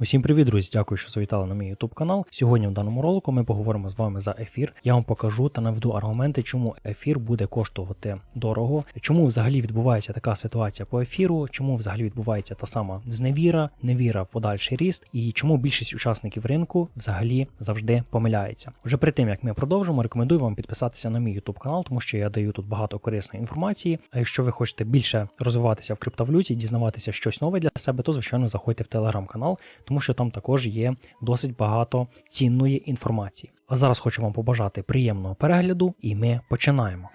Усім привіт, друзі! Дякую, що завітали на мій YouTube канал. Сьогодні в даному ролику ми поговоримо з вами за ефір. Я вам покажу та наведу аргументи, чому ефір буде коштувати дорого, чому взагалі відбувається така ситуація по ефіру, чому взагалі відбувається та сама зневіра, невіра в подальший ріст, і чому більшість учасників ринку взагалі завжди помиляється. Уже перед тим як ми продовжимо, рекомендую вам підписатися на мій YouTube канал, тому що я даю тут багато корисної інформації. А якщо ви хочете більше розвиватися в криптовалюті, дізнаватися щось нове для себе, то звичайно заходьте в телеграм-канал тому що там також є досить багато цінної інформації. А зараз хочу вам побажати приємного перегляду, і ми починаємо.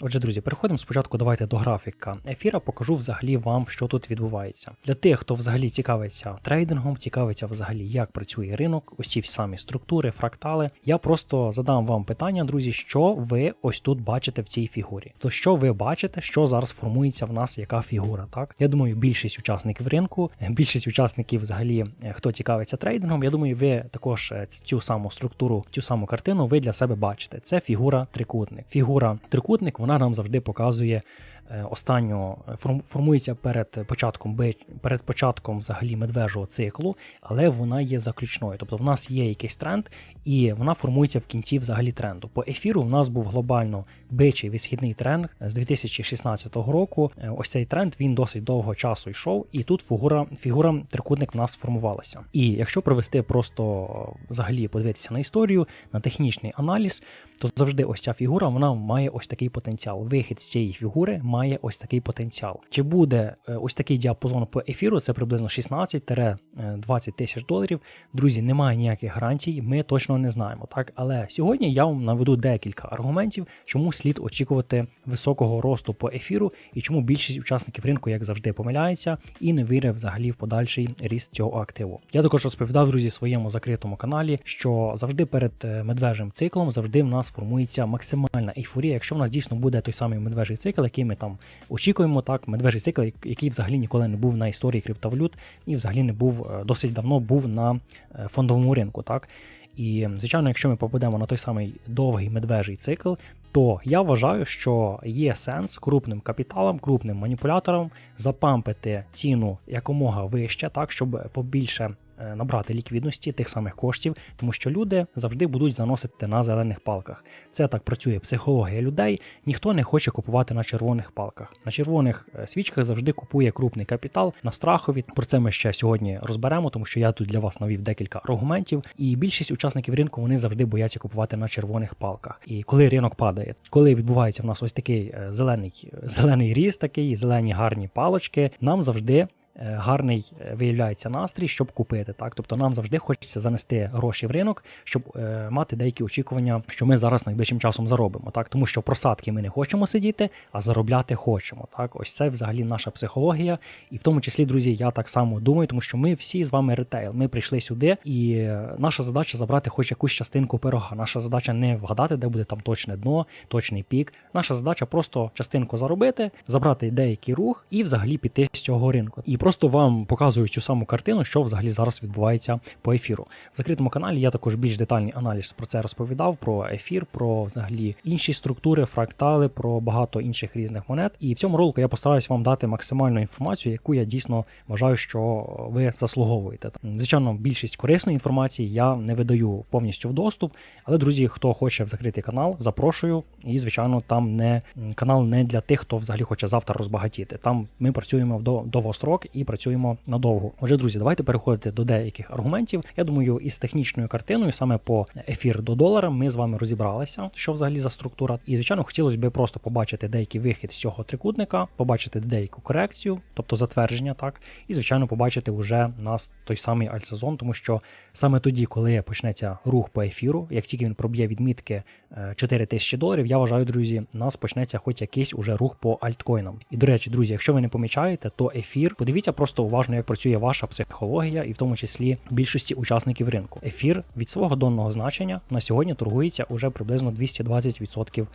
Отже, друзі, переходимо спочатку. Давайте до графіка ефіра. Покажу взагалі вам, що тут відбувається. Для тих, хто взагалі цікавиться трейдингом, цікавиться взагалі, як працює ринок, ці самі структури, фрактали. Я просто задам вам питання, друзі, що ви ось тут бачите в цій фігурі. То що ви бачите, що зараз формується в нас, яка фігура? Так я думаю, більшість учасників ринку, більшість учасників, взагалі, е, хто цікавиться трейдингом, я думаю, ви також е, цю саму структуру, цю саму картину ви для себе бачите. Це фігура трикутник. Фігура трикутник вона нам завжди показує е, останню формується перед початком перед початком взагалі медвежого циклу, але вона є заключною. Тобто в нас є якийсь тренд, і вона формується в кінці взагалі тренду. По ефіру в нас був глобально бичий висхідний тренд з 2016 року. Е, Ось цей тренд він досить довго часу йшов, і тут фігура фігура трикутник в нас сформувалася. І якщо провести просто е, взагалі подивитися на історію, на технічний аналіз, то завжди ось ця фігура вона має ось такий потенціал. Вихід з цієї фігури має ось такий потенціал. Чи буде е, ось такий діапазон по ефіру? Це приблизно 16-20 тисяч доларів. Друзі, немає ніяких гарантій, ми точно не знаємо. Так, але сьогодні я вам наведу декілька аргументів, чому слід очікувати високого росту по ефіру і чому більшість учасників ринку, як завжди, помиляється і не вірить взагалі в подальший ріст цього активу. Я також розповідав друзі своєму закритому каналі, що завжди перед е, медвежим циклом завжди в нас формується максимальна ейфорія. Якщо в нас дійсно буде той самий медвежий цикл, який ми там очікуємо, так медвежий цикл, який взагалі ніколи не був на історії криптовалют і взагалі не був е, досить давно був на е, фондовому ринку. Так і звичайно, якщо ми попадемо на той самий довгий медвежий цикл, то я вважаю, що є сенс крупним капіталам, крупним маніпуляторам запампити ціну якомога вище, так щоб побільше набрати ліквідності тих самих коштів, тому що люди завжди будуть заносити на зелених палках. Це так працює психологія людей. Ніхто не хоче купувати на червоних палках. На червоних е, свічках завжди купує крупний капітал на страхові. Про це ми ще сьогодні розберемо, тому що я тут для вас навів декілька аргументів. І більшість учасників ринку вони завжди бояться купувати на червоних палках. І коли ринок падає, коли відбувається в нас ось такий е, зелений зелений ріст, такий зелені гарні палочки, нам завжди. Е, Гарний е, виявляється настрій, щоб купити. Так, тобто нам завжди хочеться занести гроші в ринок, щоб е, мати деякі очікування, що ми зараз найближчим часом заробимо. Так, тому що просадки ми не хочемо сидіти, а заробляти хочемо. Так, ось це взагалі наша психологія, і в тому числі, друзі, я так само думаю, тому що ми всі з вами ретейл. Ми прийшли сюди, і наша задача забрати хоч якусь частинку пирога. Наша задача не вгадати, де буде там точне дно, точний пік. Наша задача просто частинку заробити, забрати деякий рух і взагалі піти з цього ринку. І просто вам показую цю саму картину, що взагалі зараз відбувається по ефіру. В закритому каналі я також більш детальний аналіз про це розповідав: про ефір, про взагалі інші структури, фрактали, про багато інших різних монет. І в цьому ролику я постараюсь вам дати максимальну інформацію, яку я дійсно вважаю, що ви заслуговуєте. Звичайно, більшість корисної інформації я не видаю повністю в доступ. Але, друзі, хто хоче в закритий канал, запрошую. І, звичайно, там не канал не для тих, хто взагалі хоче завтра розбагатіти. Там ми працюємо в до- довгострок і працюємо надовго. Отже, друзі, давайте переходити до деяких аргументів. Я думаю, із технічною картиною, саме по ефір до долара, ми з вами розібралися, що взагалі за структура. І, звичайно, хотілося б просто побачити деякий вихід з цього трикутника, побачити деяку корекцію, тобто затвердження, так, і, звичайно, побачити вже нас той самий альтсезон, тому що саме тоді, коли почнеться рух по ефіру, як тільки він проб'є відмітки е, 4 тисячі доларів, я вважаю, друзі, нас почнеться хоч якийсь уже рух по альткоїнам. І до речі, друзі, якщо ви не помічаєте, то ефір, подивіться. Подивіться просто уважно, як працює ваша психологія, і в тому числі більшості учасників ринку. Ефір від свого донного значення на сьогодні торгується уже приблизно 220%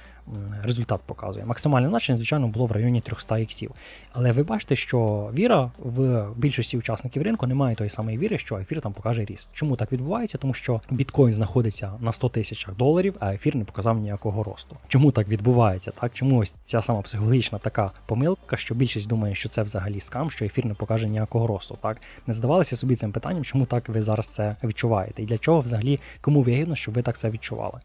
результат показує. Максимальне значення, звичайно, було в районі 300 іксів. Але ви бачите, що віра в більшості учасників ринку немає тої самої віри, що ефір там покаже ріст. Чому так відбувається? Тому що біткоін знаходиться на 100 тисячах доларів, а ефір не показав ніякого росту. Чому так відбувається? Так чому ось ця сама психологічна така помилка, що більшість думає, що це взагалі скам, що ефір не покаже ніякого росту. Так не задавалися собі цим питанням, чому так ви зараз це відчуваєте, і для чого взагалі кому вигідно, щоб ви так це відчували.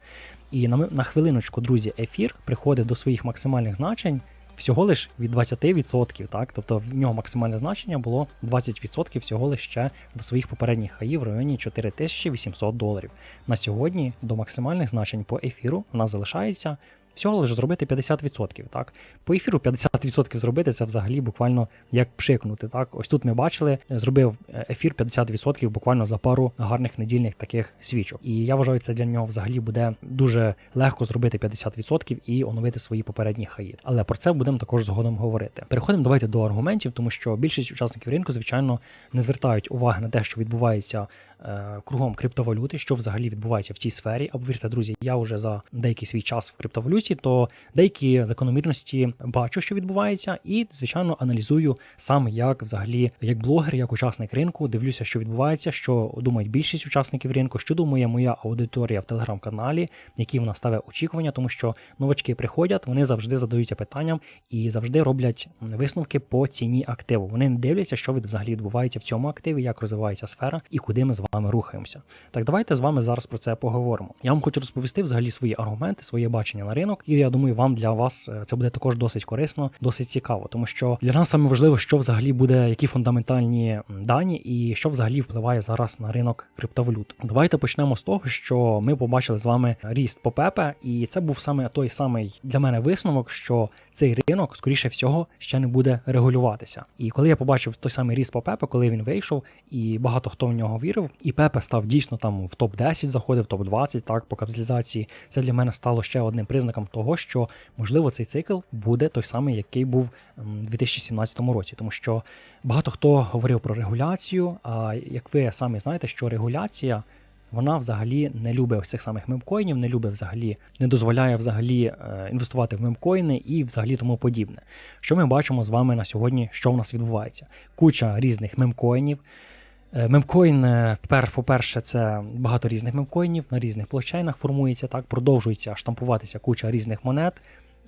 І на, на хвилиночку, друзі, ефір приходить до своїх максимальних значень всього лиш від 20%, так? Тобто в нього максимальне значення було 20% всього лиш ще до своїх попередніх хаїв в районі 4800 доларів. На сьогодні до максимальних значень по ефіру у нас залишається всього лише зробити 50%. Так? По ефіру 50% зробити це взагалі буквально як пшикнути. Так? Ось тут ми бачили, зробив е, ефір 50% буквально за пару гарних недільних таких свічок. І я вважаю, це для нього взагалі буде дуже легко зробити 50% і оновити свої попередні хаї. Але про це будемо також згодом говорити. Переходимо давайте до аргументів, тому що більшість учасників ринку, звичайно, не звертають уваги на те, що відбувається е, кругом криптовалюти, що взагалі відбувається в цій сфері. А повірте, друзі, я вже за деякий свій час в криптовалюті, то деякі закономірності бачу, що відбувається, і звичайно аналізую сам як взагалі як блогер, як учасник ринку. Дивлюся, що відбувається, що думають більшість учасників ринку, що думає моя аудиторія в телеграм-каналі, які вона ставить очікування, тому що новачки приходять, вони завжди задаються питанням і завжди роблять висновки по ціні активу. Вони не дивляться, що від- взагалі відбувається в цьому активі, як розвивається сфера і куди ми з вами рухаємося. Так, давайте з вами зараз про це поговоримо. Я вам хочу розповісти взагалі свої аргументи, своє бачення на ринок, і я думаю, вам для вас е, це буде також досить корисно, досить цікаво, тому що для нас саме важливо, що взагалі буде, які фундаментальні дані, і що взагалі впливає зараз на ринок криптовалют. Давайте почнемо з того, що ми побачили з вами ріст по ПЕПе, і це був саме той самий для мене висновок, що цей ринок, скоріше всього, ще не буде регулюватися. І коли я побачив той самий ріст по ПЕПе, коли він вийшов, і багато хто в нього вірив, і Пепе став дійсно там в топ 10 заходив, топ 20 так по капіталізації. Це для мене стало ще одним признаком того, що можливо цей цикл буде той самий, який був у 2017 році, тому що багато хто говорив про регуляцію. А як ви самі знаєте, що регуляція. Вона взагалі не любить ось цих самих мемкоїнів, не любить взагалі, не дозволяє взагалі е, інвестувати в мемкоїни і взагалі тому подібне. Що ми бачимо з вами на сьогодні, що в нас відбувається? Куча різних мемкоїнів. Е, Мемкоін, е, по-перше, це багато різних мемкоїнів на різних блокчейнах формується, так, продовжується штампуватися куча різних монет.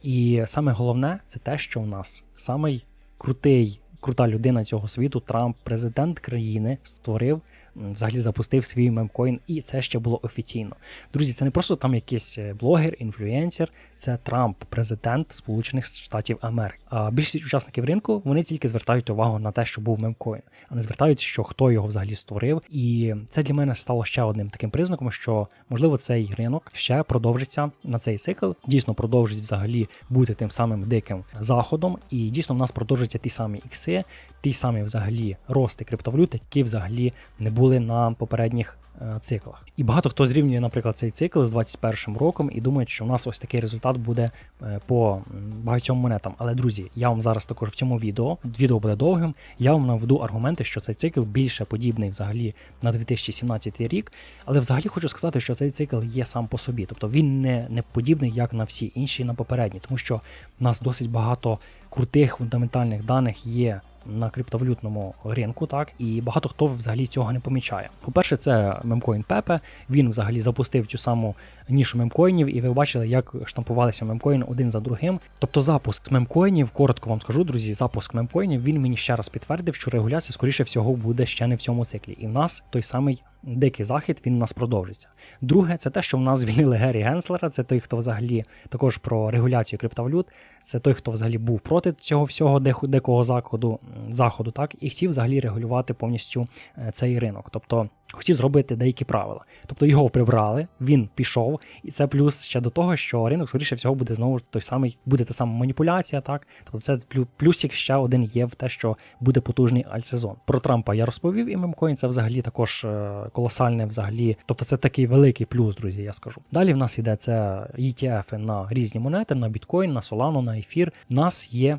І саме головне це те, що у нас самий крутий, крута людина цього світу, Трамп, президент країни, створив. Взагалі запустив свій мемкоін, і це ще було офіційно. Друзі, це не просто там якийсь е, блогер, інфлюенсер, це Трамп, президент Сполучених Штатів Америки. А більшість учасників ринку вони тільки звертають увагу на те, що був мемкоін, а не звертають, що хто його взагалі створив. І це для мене стало ще одним таким признаком, що можливо цей ринок ще продовжиться на цей цикл, дійсно продовжить взагалі бути тим самим диким заходом, і дійсно в нас продовжаться ті самі ікси, ті самі взагалі рости криптовалют, які взагалі не були на попередніх е, циклах. І багато хто зрівнює, наприклад, цей цикл з 21 роком і думає, що у нас ось такий результат буде е, по багатьом монетам. Але друзі, я вам зараз також в цьому відео, відео буде довгим. Я вам наведу аргументи, що цей цикл більше подібний взагалі на 2017 рік. Але взагалі хочу сказати, що цей цикл є сам по собі, тобто він не, не подібний як на всі інші на попередні, тому що в нас досить багато крутих фундаментальних даних є на криптовалютному ринку, так і багато хто взагалі цього не помічає. По-перше, це мемкоін Пепе. Він взагалі запустив цю саму нішу мемкоїнів, і ви бачили, як штампувалися мемкоїни один за другим. Тобто, запуск мемкоїнів, коротко вам скажу, друзі, запуск мемкоїнів він мені ще раз підтвердив, що регуляція, скоріше всього, буде ще не в цьому циклі. І в нас той самий дикий захід він у нас продовжиться. Друге, це те, що в нас звільнили Гері Генслера. Це той, хто взагалі також про регуляцію криптовалют. Це той, хто взагалі був проти цього всього дикого заходу, заходу, так і хотів взагалі регулювати повністю е, цей ринок. Тобто хотів зробити деякі правила. Тобто його прибрали, він пішов, і це плюс ще до того, що ринок, скоріше всього, буде знову той самий, буде та сама маніпуляція, так тобто це плю- плюсик ще один є в те, що буде потужний альтсезон. Про Трампа я розповів, і мемкоін це взагалі також е, колосальне, взагалі. Тобто це такий великий плюс, друзі, я скажу. Далі в нас іде це ETF на різні монети, на біткоін, на Solano, на ефір. У нас є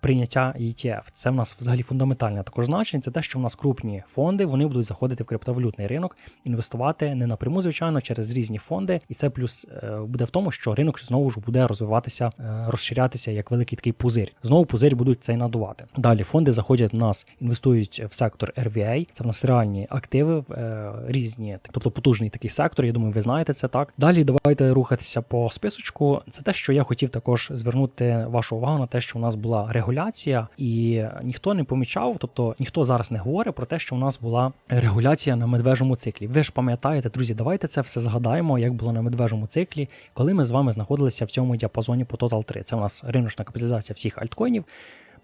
прийняття ETF. Це в нас взагалі фундаментальне також значення. Це те, що в нас крупні фонди вони будуть заходити в криптовалютний ринок, інвестувати не напряму, звичайно, через різні фонди. І це плюс е, буде в тому, що ринок знову ж буде розвиватися, е, розширятися як великий такий пузир. Знову пузир будуть цей надувати. Далі фонди заходять в нас, інвестують в сектор RVA. Це в нас реальні активи в е, різні, тобто потужний такий сектор. Я думаю, ви знаєте це так. Далі давайте рухатися по списочку. Це те, що я хотів також звернути вашу увагу на те, що у нас була регуляція, і ніхто не помічав, тобто ніхто зараз не говорить про те, що у нас була регуляція на медвежому циклі. Ви ж пам'ятаєте, друзі, давайте це все згадаємо, як було на медвежому циклі, коли ми з вами знаходилися в цьому діапазоні по Total 3. Це у нас риночна капіталізація всіх альткоїнів.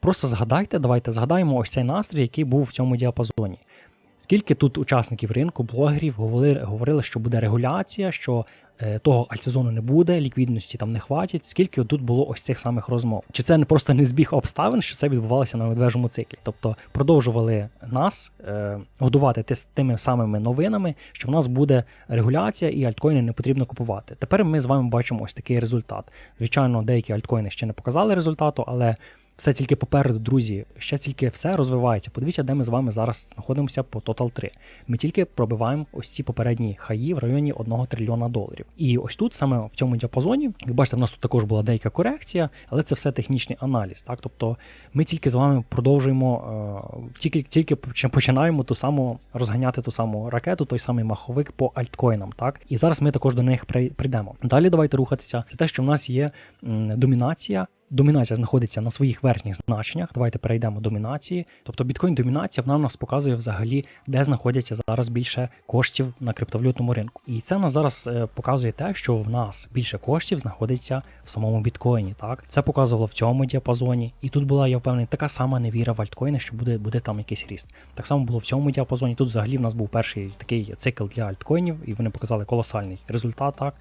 Просто згадайте, давайте згадаємо ось цей настрій, який був в цьому діапазоні. Скільки тут учасників ринку, блогерів говорили, говорили, що буде регуляція, що е, того альтсезону не буде, ліквідності там не хватить. Скільки тут було ось цих самих розмов? Чи це не просто не збіг обставин, що це відбувалося на медвежому циклі? Тобто продовжували нас е, годувати тими самими новинами, що в нас буде регуляція і альткоїни не потрібно купувати. Тепер ми з вами бачимо ось такий результат. Звичайно, деякі альткоїни ще не показали результату, але все тільки попереду, друзі. Ще тільки все розвивається. Подивіться, де ми з вами зараз знаходимося по Total 3. Ми тільки пробиваємо ось ці попередні хаї в районі 1 трильйона доларів. І ось тут, саме в цьому діапазоні, як бачите, в нас тут також була деяка корекція, але це все технічний аналіз. Так, тобто ми тільки з вами продовжуємо, е, тільки тільки починаємо ту саму розганяти ту саму ракету, той самий маховик по альткоїнам. Так, і зараз ми також до них прийдемо. Далі давайте рухатися. Це те, що в нас є домінація. Домінація знаходиться на своїх верхніх значеннях. Давайте перейдемо до домінації. Тобто біткоін домінація вона нас показує взагалі, де знаходяться зараз більше коштів на криптовалютному ринку. І це в нас зараз е, показує те, що в нас більше коштів знаходиться в самому біткоїні. Так це показувало в цьому діапазоні. І тут була, я впевнений, така сама невіра в альткоїни, що буде, буде там якийсь ріст. Так само було в цьому діапазоні. Тут взагалі в нас був перший такий цикл для альткоїнів, і вони показали колосальний результат. Так.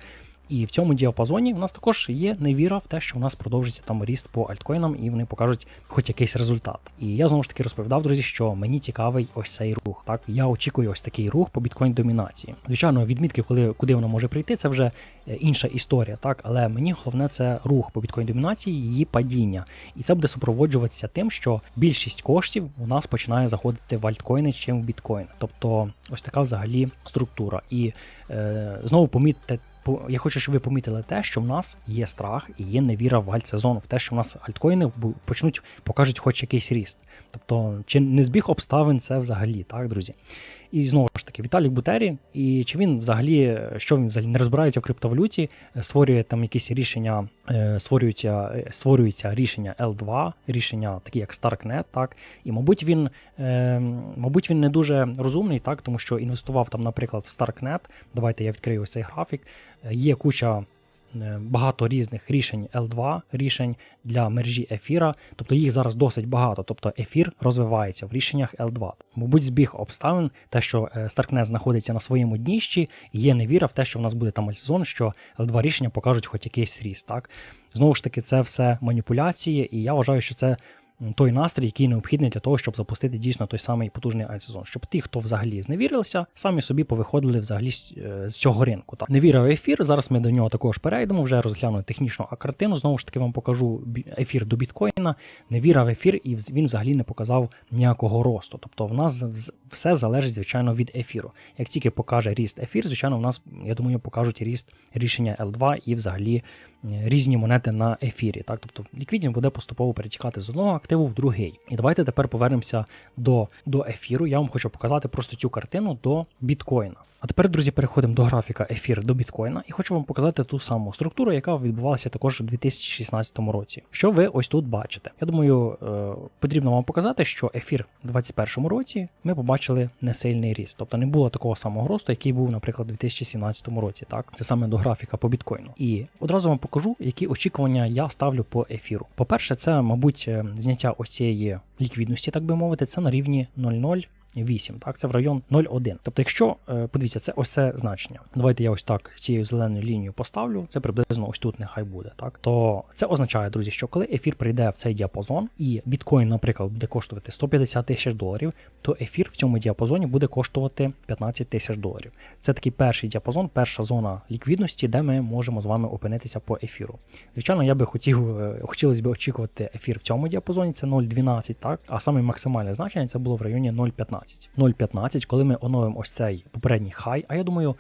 І в цьому діапазоні у нас також є невіра в те, що у нас продовжиться там ріст по альткоїнам, і вони покажуть хоч якийсь результат. І я знову ж таки розповідав, друзі, що мені цікавий ось цей рух. Так, я очікую ось такий рух по біткоін домінації. Звичайно, відмітки, коли куди воно може прийти, це вже е, інша історія. Так, але мені головне це рух по біткоін домінації, її падіння. І це буде супроводжуватися тим, що більшість коштів у нас починає заходити в альткоїни, чим в біткоін. Тобто, ось така взагалі структура. І е, знову помітьте. Я хочу, щоб ви помітили те, що в нас є страх і є невіра в альтсезон, в те, що в нас альткоїни почнуть покажуть хоч якийсь ріст. Тобто, чи не збіг обставин це взагалі, так, друзі? І знову ж таки, Віталік Бутері, і чи він взагалі, що він взагалі не розбирається в криптовалюті, е, створює там якісь рішення, е, створюються, е, створюються рішення L2, рішення такі як Starknet, так. І мабуть він, е, мабуть, він не дуже розумний, так, тому що інвестував там, наприклад, в Starknet. Давайте я відкрию ось цей графік. Є куча. Е, Багато різних рішень L2 рішень для мережі ефіра, тобто їх зараз досить багато. Тобто ефір розвивається в рішеннях L2. Мабуть, збіг обставин, те, що е, Starknet знаходиться на своєму дніщі, є невіра в те, що в нас буде там альсезон, що L2 рішення покажуть хоч якийсь ріст. Так знову ж таки, це все маніпуляції, і я вважаю, що це той настрій, який необхідний для того, щоб запустити дійсно той самий потужний альтсезон. Щоб ті, хто взагалі зневірилися, самі собі повиходили взагалі з, е, цього ринку. Так. Вірив ефір. Зараз ми до нього також перейдемо, вже розгляну технічну картину. Знову ж таки, вам покажу ефір до біткоїна. Невіра в ефір, і він взагалі не показав ніякого росту. Тобто, в нас все залежить, звичайно, від ефіру. Як тільки покаже ріст ефір, звичайно, в нас, я думаю, покажуть ріст рішення L2 і взагалі різні монети на ефірі. Так, тобто ліквідність буде поступово перетікати з одного активу в другий. І давайте тепер повернемося до, до ефіру. Я вам хочу показати просто цю картину до біткоїна. А тепер, друзі, переходимо до графіка ефір до біткоїна і хочу вам показати ту саму структуру, яка відбувалася також у 2016 році. Що ви ось тут бачите? Я думаю, е, потрібно вам показати, що ефір у 2021 році ми побачили несильний ріст, тобто не було такого самого росту, який був, наприклад, у 2017 році. Так, це саме до графіка по біткоїну. І одразу вам покажу, які очікування я ставлю по ефіру. По-перше, це, мабуть, е, зняття ось цієї ліквідності, так би мовити, це на рівні 0,0. 0,8. Так, це в район 0,1. Тобто, якщо е, подивіться, це ось це значення. Давайте я ось так цією зеленою лінією поставлю. Це приблизно ось тут нехай буде. Так, то це означає, друзі, що коли ефір прийде в цей діапазон, і біткоін, наприклад, буде коштувати 150 тисяч доларів, то ефір в цьому діапазоні буде коштувати 15 тисяч доларів. Це такий перший діапазон, перша зона ліквідності, де ми можемо з вами опинитися по ефіру. Звичайно, я би хотів, е, хотілося б очікувати ефір в цьому діапазоні, це 0,12, так, а саме максимальне значення це було в районі 0,15. 0,15, коли ми оновимо ось цей попередній хай, а я думаю,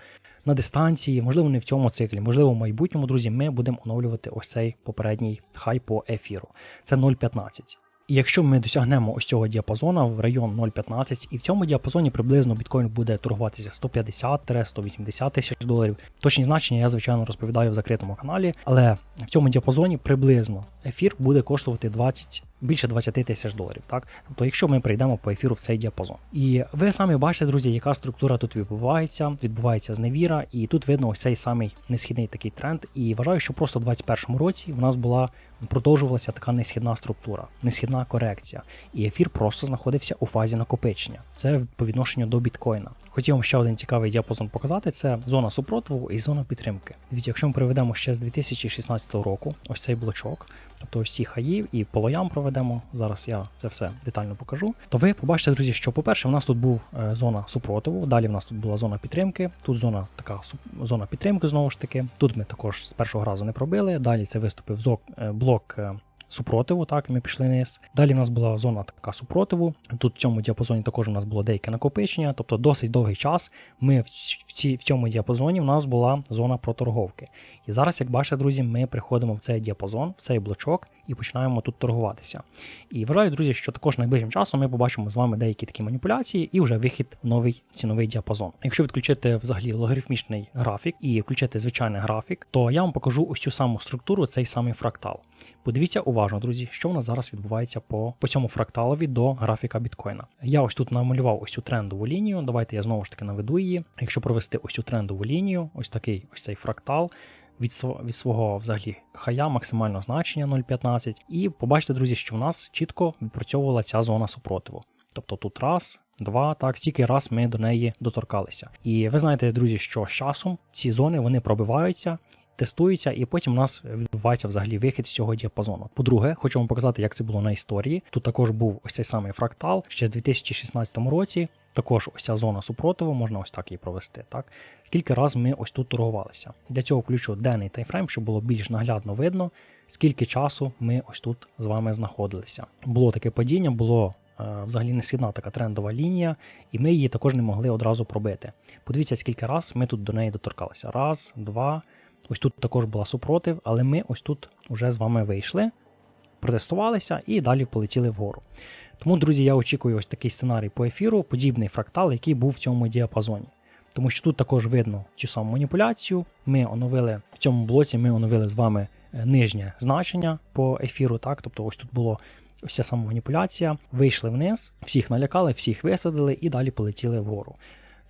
на дистанції, можливо, не в цьому циклі, можливо, в майбутньому, друзі, ми будемо оновлювати ось цей попередній хай по ефіру. Це 0,15. І якщо ми досягнемо ось цього діапазону в район 0,15, і в цьому діапазоні приблизно біткоін буде торгуватися 150-180 тисяч доларів. Точні значення я, звичайно, розповідаю в закритому каналі, але в цьому діапазоні приблизно ефір буде коштувати 20 більше 20 тисяч доларів. Так, тобто, якщо ми прийдемо по ефіру в цей діапазон, і ви самі бачите, друзі, яка структура тут відбувається, відбувається зневіра, і тут видно ось цей самий несхідний такий тренд. І вважаю, що просто в 2021 році в нас була продовжувалася така несхідна структура, несхідна корекція, і ефір просто знаходився у фазі накопичення. Це по відношенню до біткоїна. Хотів вам ще один цікавий діапазон показати: це зона супротиву і зона підтримки. Дивіться, якщо ми проведемо ще з 2016 року, ось цей блочок. Тобто ось ці хаї і по лоям проведемо. Зараз я це все детально покажу. То ви побачите, друзі, що, по-перше, в нас тут був е, зона супротиву, далі в нас тут була зона підтримки, тут зона така зона підтримки знову ж таки. Тут ми також з першого разу не пробили. Далі це виступив е, блок. е, Супротиву, так, ми пішли вниз. Далі в нас була зона така супротиву. Тут в цьому діапазоні також у нас було деяке накопичення, тобто досить довгий час. Ми в, ць- в, цьому діапазоні в нас була зона проторговки. І зараз, як бачите, друзі, ми приходимо в цей діапазон, в цей блочок і починаємо тут торгуватися. І вважаю, друзі, що також найближчим часом ми побачимо з вами деякі такі маніпуляції і вже вихід новий ціновий діапазон. Якщо відключити взагалі логарифмічний графік і включити звичайний графік, то я вам покажу ось цю саму структуру, цей самий фрактал. Подивіться уважно, друзі, що в нас зараз відбувається по, по цьому фракталові до графіка біткоїна. Я ось тут намалював ось цю трендову лінію. Давайте я знову ж таки наведу її. Якщо провести ось цю трендову лінію, ось такий ось цей фрактал. Від від свого взагалі хая максимального значення 0,15. І побачите, друзі, що в нас чітко відпрацьовувала ця зона супротиву. Тобто тут раз, два, так, стільки раз ми до неї доторкалися. І ви знаєте, друзі, що з часом ці зони вони пробиваються. Тестуються, і потім у нас відбувається взагалі вихід з цього діапазону. По-друге, хочу вам показати, як це було на історії. Тут також був ось цей самий фрактал ще з 2016 році. Також ось ця зона супротиву, можна ось так її провести. Так скільки раз ми ось тут торгувалися. Для цього включу денний таймфрейм, щоб було більш наглядно видно, скільки часу ми ось тут з вами знаходилися. Було таке падіння, було е, взагалі несхідна така трендова лінія, і ми її також не могли одразу пробити. Подивіться, скільки раз ми тут до неї доторкалися. Раз, два. Ось тут також була супротив, але ми ось тут вже з вами вийшли, протестувалися і далі полетіли вгору. Тому, друзі, я очікую ось такий сценарій по ефіру, подібний фрактал, який був в цьому діапазоні. Тому що тут також видно цю саму маніпуляцію. Ми оновили в цьому блоці, ми оновили з вами е, нижнє значення по ефіру. Так, тобто, ось тут було ця сама маніпуляція. Вийшли вниз, всіх налякали, всіх висадили і далі полетіли вгору.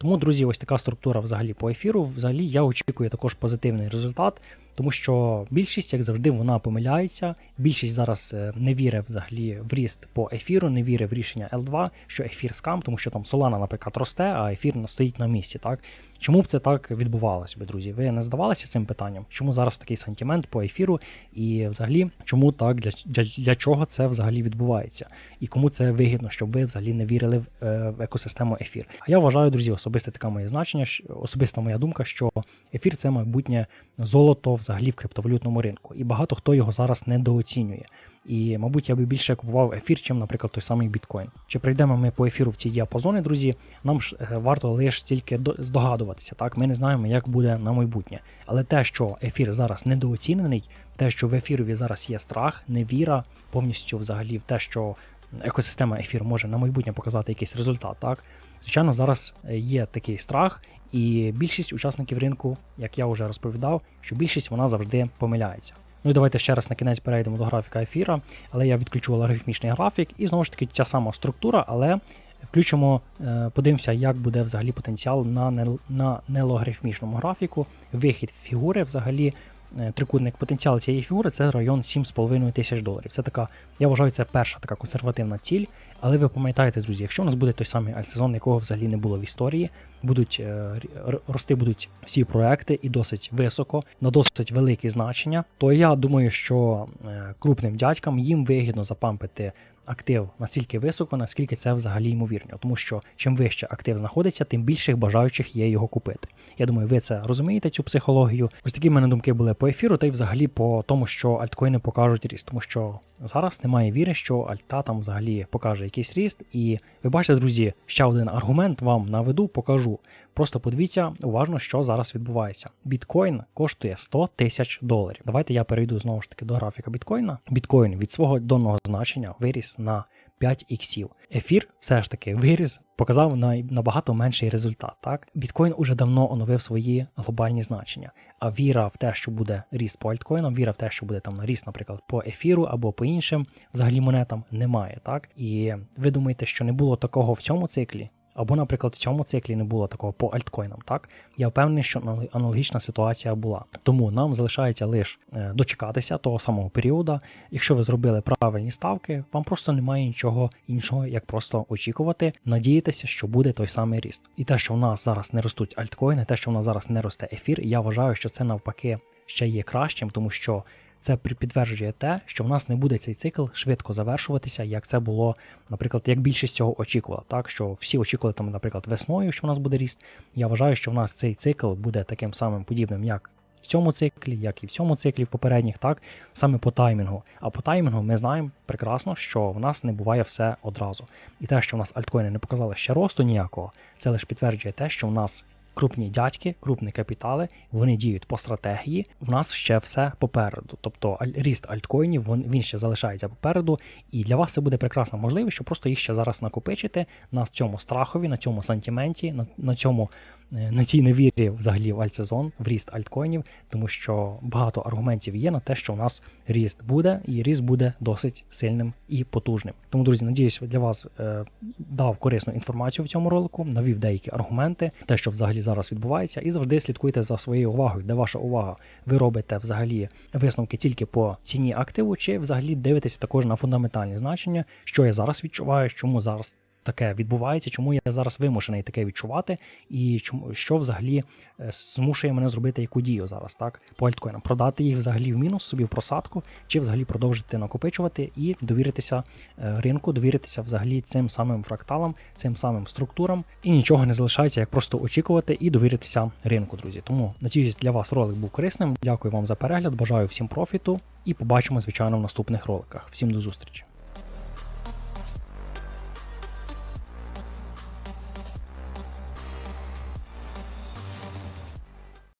Тому, друзі, ось така структура взагалі по ефіру. Взагалі я очікую також позитивний результат, тому що більшість, як завжди, вона помиляється. Більшість зараз е, не вірить взагалі в ріст по ефіру, не вірить в рішення L2, що ефір скам, тому що там Solana, наприклад, росте, а ефір стоїть на місці. Так чому б це так відбувалося би, друзі? Ви не здавалися цим питанням? Чому зараз такий сантимент по ефіру? І взагалі, чому так для, для, для чого це взагалі відбувається? І кому це вигідно, щоб ви взагалі не вірили в, е, в екосистему ефір? А я вважаю, друзі, особисте таке моє значення, особиста моя думка, що ефір це майбутнє золото взагалі в криптовалютному ринку. І багато хто його зараз недооцінює. І, мабуть, я би більше купував ефір, чим, наприклад, той самий біткоін. Чи прийдемо ми по ефіру в ці діапазони, друзі? Нам ж е, варто лише тільки здогадуватися. Так, ми не знаємо, як буде на майбутнє. Але те, що ефір зараз недооцінений, те, що в ефірові зараз є страх, невіра, повністю взагалі в те, що екосистема ефір може на майбутнє показати якийсь результат. Так, звичайно, зараз е, є такий страх, і більшість учасників ринку, як я вже розповідав, що більшість вона завжди помиляється. Ну і давайте ще раз на кінець перейдемо до графіка ефіра, але я відключу логарифмічний графік, і знову ж таки ця сама структура, але включимо, е, подивимося, як буде взагалі потенціал на, на нелогарифмічному графіку. Вихід фігури взагалі. е, Трикутник потенціал цієї фігури це район 7,5 тисяч доларів. Це така, я вважаю, це перша така консервативна ціль. Але ви пам'ятаєте, друзі, якщо у нас буде той самий альтсезон, якого взагалі не було в історії, будуть е, рости будуть всі проекти і досить високо, на досить великі значення, то я думаю, що е, крупним дядькам їм вигідно запампити актив настільки високо, наскільки це взагалі ймовірно. Тому що чим вище актив знаходиться, тим більше бажаючих є його купити. Я думаю, ви це розумієте, цю психологію. Ось такі в мене думки були по ефіру, та й взагалі по тому, що альткоїни покажуть ріст, тому що зараз немає віри, що альта там взагалі покаже якийсь ріст. І ви бачите, друзі, ще один аргумент вам наведу, покажу. Просто подивіться уважно, що зараз відбувається. Біткоін коштує 100 тисяч доларів. Давайте я перейду знову ж таки до графіка біткоїна. Біткоін від свого донного значення виріс на 5 іксів. Ефір все ж таки виріс, показав набагато менший результат. Так, біткоін уже давно оновив свої глобальні значення. А віра в те, що буде ріст по альткоїнам, віра в те, що буде там ріст, наприклад, по ефіру або по іншим взагалі монетам, немає. Так і ви думаєте, що не було такого в цьому циклі? Або, наприклад, в цьому циклі не було такого по альткоїнам. Так я впевнений, що анал- аналогічна ситуація була. Тому нам залишається лише е, дочекатися того самого періоду. Якщо ви зробили правильні ставки, вам просто немає нічого іншого, як просто очікувати, надіятися, що буде той самий ріст. І те, що в нас зараз не ростуть альткоїни, те, що в нас зараз не росте ефір, я вважаю, що це навпаки ще є кращим, тому що. Це підтверджує те, що в нас не буде цей цикл швидко завершуватися, як це було, наприклад, як більшість цього очікувала. Так що всі очікували там, наприклад, весною, що в нас буде ріст. Я вважаю, що в нас цей цикл буде таким самим подібним, як в цьому циклі, як і в цьому циклі, в попередніх, так саме по таймінгу. А по таймінгу ми знаємо прекрасно, що в нас не буває все одразу. І те, що в нас альткоїни не показали ще росту ніякого, це лише підтверджує те, що в нас. Крупні дядьки, крупні капітали, вони діють по стратегії. В нас ще все попереду. Тобто ріст альткоїнів він, ще залишається попереду, і для вас це буде прекрасна можливість, що просто їх ще зараз накопичити на цьому страхові, на цьому сантименті, на, на цьому на цій невірі взагалі в альтсезон, в ріст альткоїнів, тому що багато аргументів є на те, що у нас ріст буде, і ріст буде досить сильним і потужним. Тому, друзі, надіюсь, для вас е, дав корисну інформацію в цьому ролику, навів деякі аргументи, те, що взагалі зараз відбувається, і завжди слідкуйте за своєю увагою, де ваша увага. Ви робите взагалі висновки тільки по ціні активу, чи взагалі дивитесь також на фундаментальні значення, що я зараз відчуваю, чому зараз таке відбувається, чому я зараз вимушений таке відчувати, і чому що взагалі е, змушує мене зробити яку дію зараз, так по альткоїнам, продати їх взагалі в мінус собі в просадку, чи взагалі продовжити накопичувати і довіритися е, ринку, довіритися взагалі цим самим фракталам, цим самим структурам, і нічого не залишається, як просто очікувати і довіритися ринку, друзі. Тому надіюсь, для вас ролик був корисним. Дякую вам за перегляд, бажаю всім профіту і побачимо, звичайно, в наступних роликах. Всім до зустрічі.